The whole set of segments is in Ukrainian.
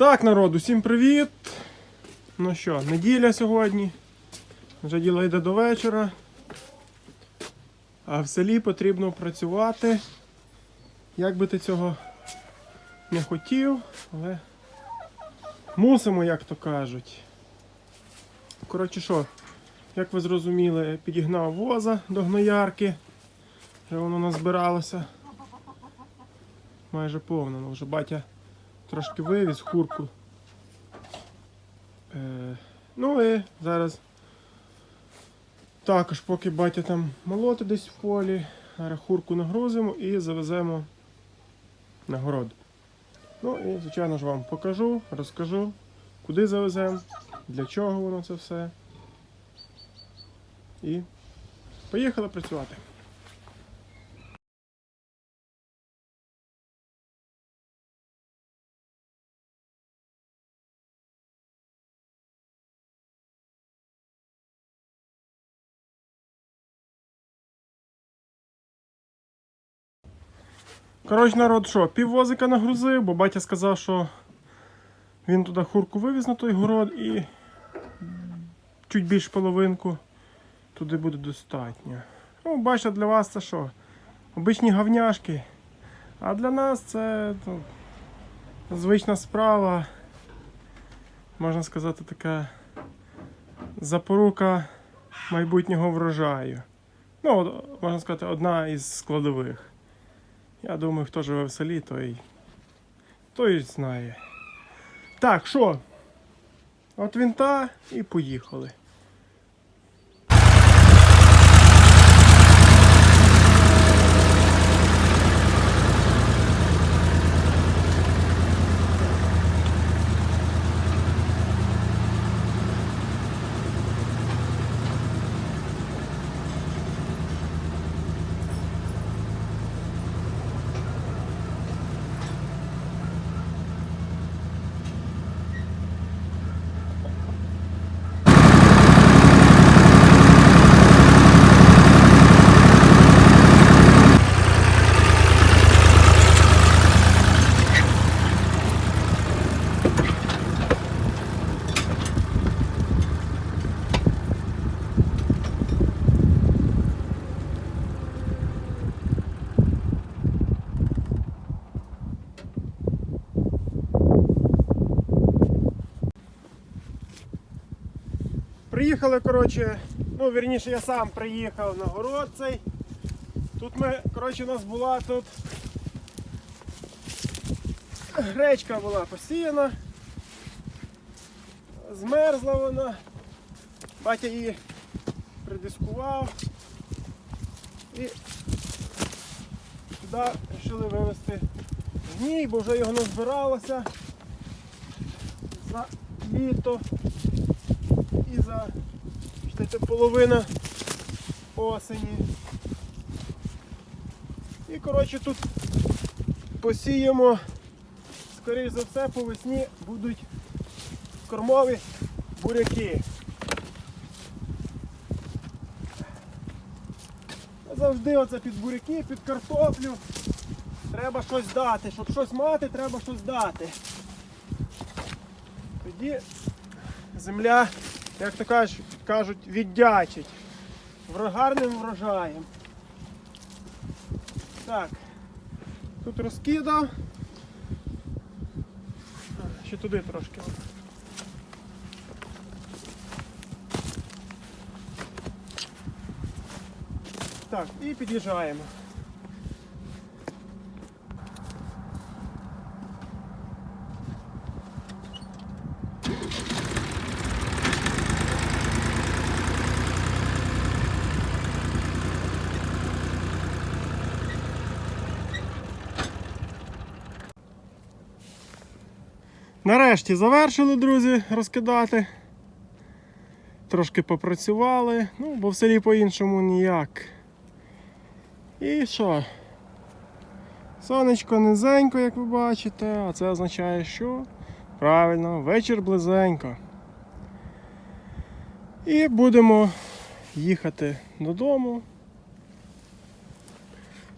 Так, народ, усім привіт! Ну що, неділя сьогодні. Вже діло йде до вечора. А в селі потрібно працювати. Як би ти цього не хотів, але мусимо, як то кажуть. Коротше що, як ви зрозуміли, підігнав воза до гноярки. Вже воно назбиралося. Майже повно, ну вже батя трошки вивіз курку. Е, ну і зараз також, поки батя там молоти десь в полі, курку нагрузимо і завеземо на город. Ну і, звичайно ж, вам покажу, розкажу, куди завеземо, для чого воно це все. І поїхали працювати. Коротше, народ, що, піввозика нагрузив, бо батя сказав, що він туди хурку вивіз на той город і чуть більш половинку туди буде достатньо. Ну, бачите, для вас це що? Обичні говняшки. А для нас це ну, звична справа. Можна сказати, така запорука майбутнього врожаю. Ну, можна сказати, одна із складових. Я думаю, хто живе в селі, той, той знає. Так, що? От вінта і поїхали. Приїхали, коротше, ну вірніше я сам приїхав на город цей. Тут ми, коротше, у нас була тут гречка була посіяна. Змерзла вона. Батя її придискував і сюди вирішили вивезти гній, бо вже його назбиралося за літо і за считайте, половина осені. І коротше тут посіємо, скоріш за все, по весні будуть кормові буряки. Завжди оце під буряки, під картоплю. Треба щось дати. Щоб щось мати, треба щось дати. Тоді земля, як то кажуть, кажуть віддячить гарним врожаєм. Так, тут розкидав. Ще туди трошки. Так, і під'їжджаємо. Нарешті завершили, друзі, розкидати. Трошки попрацювали, ну, бо в селі по-іншому ніяк. І що? Сонечко низенько, як ви бачите, а це означає, що правильно, вечір близенько. І будемо їхати додому.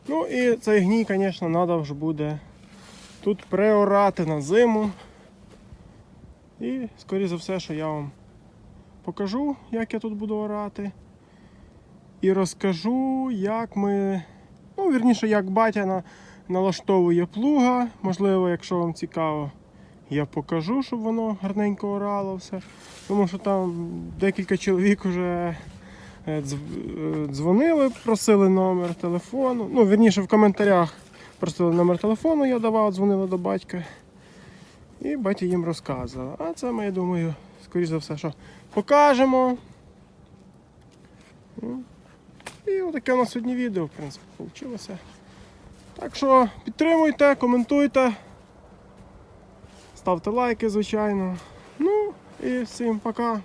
Ну і цей гній, звісно, треба вже буде тут приорати на зиму. І, скоріше за все, що я вам покажу, як я тут буду орати. І розкажу, як ми. Ну, вірніше, як батя на, налаштовує плуга. Можливо, якщо вам цікаво, я покажу, щоб воно гарненько орало все. Тому що там декілька чоловік вже е, е, дзвонили, просили номер телефону. Ну, вірніше, в коментарях просили номер телефону, я давав, дзвонили до батька. І батя їм розказував. А це ми, я думаю, скоріш за все, що покажемо. Ну, І отаке у нас сьогодні відео, в принципі, вийшло. Так що підтримуйте, коментуйте, ставте лайки, звичайно. Ну і всім пока.